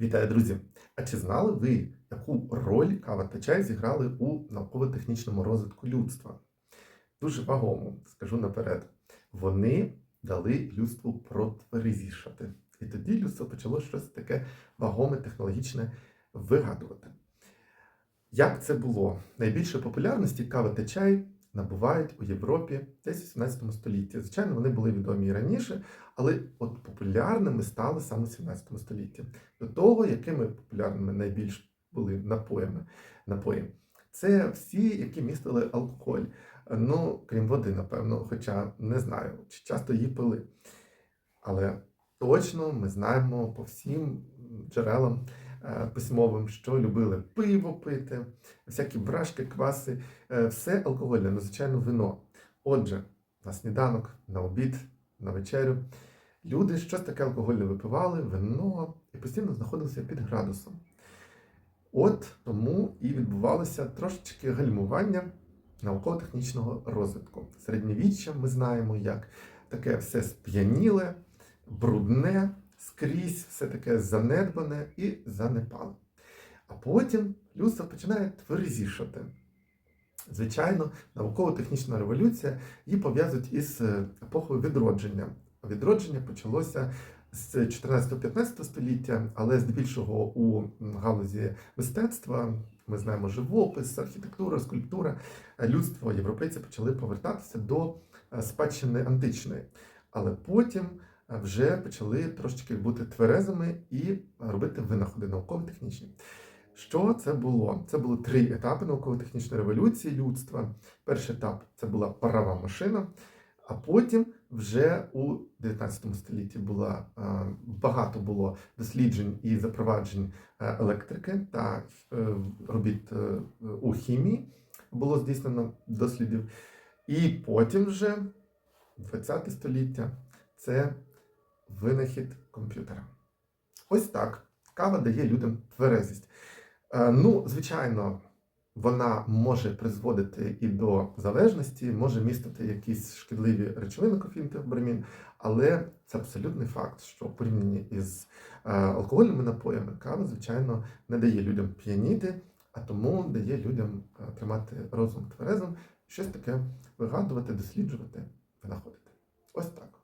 Вітаю, друзі! А чи знали ви, яку роль кава та чай зіграли у науково-технічному розвитку людства? Дуже вагому, скажу наперед. Вони дали людству протверезішати. І тоді людство почало щось таке вагоме, технологічне вигадувати. Як це було? Найбільше популярності кава та чай набувають у Європі десь у 17 столітті. Звичайно, вони були відомі і раніше, але от популярними стали саме в 17 столітті. До того, якими популярними найбільш були напоями, напої. Це всі, які містили алкоголь. Ну, крім води, напевно, хоча не знаю, чи часто її пили. Але точно ми знаємо по всім джерелам письмовим, що любили пиво пити, всякі брашки, кваси, е, все алкогольне, ну, звичайно, вино. Отже, на сніданок, на обід, на вечерю люди щось таке алкогольне випивали, вино і постійно знаходилися під градусом. От тому і відбувалося трошечки гальмування науково-технічного розвитку. Середньовіччя ми знаємо, як таке все сп'яніле, брудне, скрізь, все таке занедбане і занепале. А потім людство починає тверезішати. Звичайно, науково-технічна революція її пов'язують із е, епохою відродження. Відродження почалося з 14-15 століття, але здебільшого у галузі мистецтва ми знаємо живопис, архітектура, скульптура. Людство, європейці почали повертатися до е, спадщини античної. Але потім вже почали трошечки бути тверезими і робити винаходи науково-технічні. Що це було? Це були три етапи науково-технічної революції людства. Перший етап це була парова машина, а потім вже у 19 столітті була, е, багато було досліджень і запроваджень е, електрики та е, робіт е, у хімії було здійснено дослідів. І потім вже 20 століття це винахід комп'ютера. Ось так. Кава дає людям тверезість. Е, Ну, звичайно, вона може призводити і до залежності, може містити якісь шкідливі речовини, кофеїн та але це абсолютний факт, що в порівнянні із е, алкогольними напоями кава, звичайно, не дає людям п'яніти, а тому дає людям е, тримати розум тверезим, щось таке вигадувати, досліджувати, винаходити. Ось так.